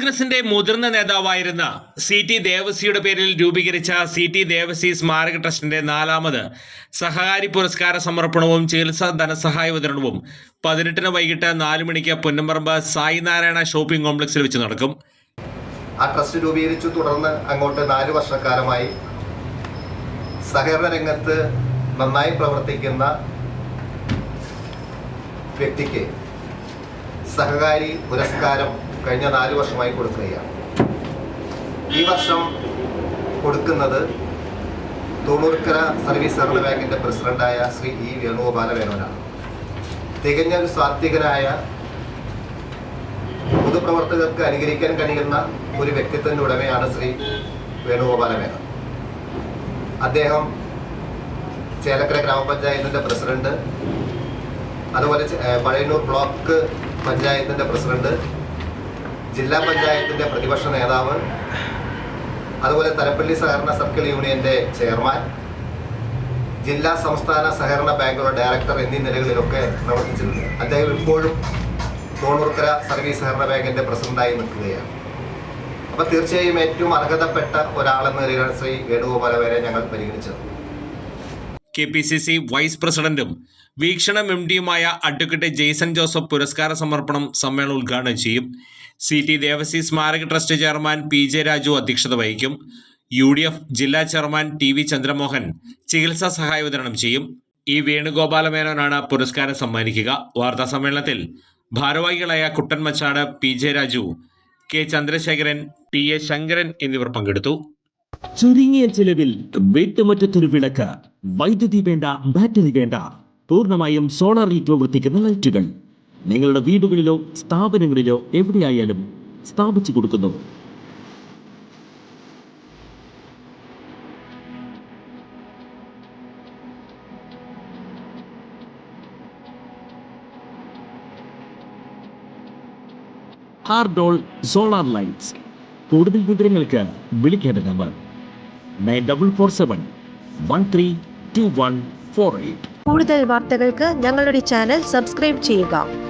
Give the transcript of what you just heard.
കോൺഗ്രസിന്റെ മുതിർന്ന നേതാവായിരുന്ന സി ടി ദേവസിയുടെ പേരിൽ രൂപീകരിച്ച സി ടി ദേവസി സ്മാരക ട്രസ്റ്റിന്റെ നാലാമത് സഹകാരി പുരസ്കാര സമർപ്പണവും ചികിത്സാ ധനസഹായ വിതരണവും പതിനെട്ടിന് വൈകിട്ട് നാല് മണിക്ക് പൊന്നമ്പറമ്പ് സായിനാരായണ ഷോപ്പിംഗ് കോംപ്ലക്സിൽ വെച്ച് നടക്കും. ആ ട്രസ്റ്റ് രൂപീകരിച്ചു. തുടർന്ന് അങ്ങോട്ട് നാല് വർഷക്കാലമായി സഹകരണ രംഗത്ത് നന്നായി പ്രവർത്തിക്കുന്ന വ്യക്തിക്ക് സഹകാരി പുരസ്കാരം കഴിഞ്ഞ നാല് വർഷമായി കൊടുക്കുകയാണ്. ഈ വർഷം കൊടുക്കുന്നത് തൊണ്ണൂർക്കര സർവീസ് സഹകരണ ബാങ്കിന്റെ പ്രസിഡന്റായ ശ്രീ ഇ വേണുഗോപാല വേണുവനാണ് തികഞ്ഞ ഒരു സാത്വികനായ പൊതുപ്രവർത്തകർക്ക് അനുകരിക്കാൻ കഴിയുന്ന ഒരു വ്യക്തിത്വത്തിന്റെ ഉടമയാണ് ശ്രീ വേണുഗോപാല മേനോൻ അദ്ദേഹം ചേലക്കര ഗ്രാമപഞ്ചായത്തിന്റെ പ്രസിഡന്റ് അതുപോലെ പഴയന്നൂർ ബ്ലോക്ക് പഞ്ചായത്തിന്റെ പ്രസിഡന്റ് ജില്ലാ പഞ്ചായത്തിന്റെ പ്രതിപക്ഷ നേതാവ് അതുപോലെ തലപ്പള്ളി സഹകരണ സർക്കിൾ യൂണിയന്റെ ചെയർമാൻ ജില്ലാ സംസ്ഥാന സഹകരണ ബാങ്കുകളുടെ ഡയറക്ടർ എന്നീ നിലകളിലൊക്കെ പ്രവർത്തിച്ചിട്ടുണ്ട്. അദ്ദേഹം ഇപ്പോഴും തോണൂർക്കര സർവീസ് സഹകരണ ബാങ്കിന്റെ പ്രസിഡന്റായി നിൽക്കുകയാണ്. അപ്പൊ തീർച്ചയായും ഏറ്റവും അർഹതപ്പെട്ട ഒരാളെന്ന നിലയിലാണ് ശ്രീ വേണുഗോപാല വരെ ഞങ്ങൾ പരിഗണിച്ചത്. K P C C vice പ്രസിഡന്റും വീക്ഷണം എം ഡിയുമായ അഡ്വക്കേറ്റ് ജെയ്സൺ ജോസഫ് പുരസ്കാര സമർപ്പണം സമ്മേളനം ഉദ്ഘാടനം ചെയ്യും. സി ടി ദേവസി സ്മാരക trust chairman P J Raju അധ്യക്ഷത വഹിക്കും. യു ഡി എഫ് ജില്ലാ ചെയർമാൻ ടി വി ചന്ദ്രമോഹൻ ചികിത്സാ സഹായ വിതരണം ചെയ്യും. ഇ വേണുഗോപാല മേനോനാണ് പുരസ്കാരം സമ്മാനിക്കുക. വാർത്താ സമ്മേളനത്തിൽ ഭാരവാഹികളായ Kuttan Machad P J Raju K Chandrasekharan T A Sankaran എന്നിവർ പങ്കെടുത്തു. ചുരുങ്ങിയ ചിലവിൽ വീട്ടുമുറ്റത്തൊരു വിളക്ക്. വൈദ്യുതി വേണ്ട ബാറ്ററി വേണ്ട. പൂർണമായും സോളാറിൽ പ്രവർത്തിക്കുന്ന ലൈറ്റുകൾ. നിങ്ങളുടെ വീടുകളിലോ സ്ഥാപനങ്ങളിലോ എവിടെയായാലും സ്ഥാപിച്ചു കൊടുക്കുന്നു. ഹാർഡോൾ സോളാർ ലൈറ്റ്സ് കൂടുതൽ വിവരങ്ങൾക്ക് വിളിക്കേണ്ട number nine double four seven one three two one four eight. കൂടുതൽ വാർത്തകൾക്ക് ഞങ്ങളുടെ ചാനൽ സബ്സ്ക്രൈബ് ചെയ്യുക.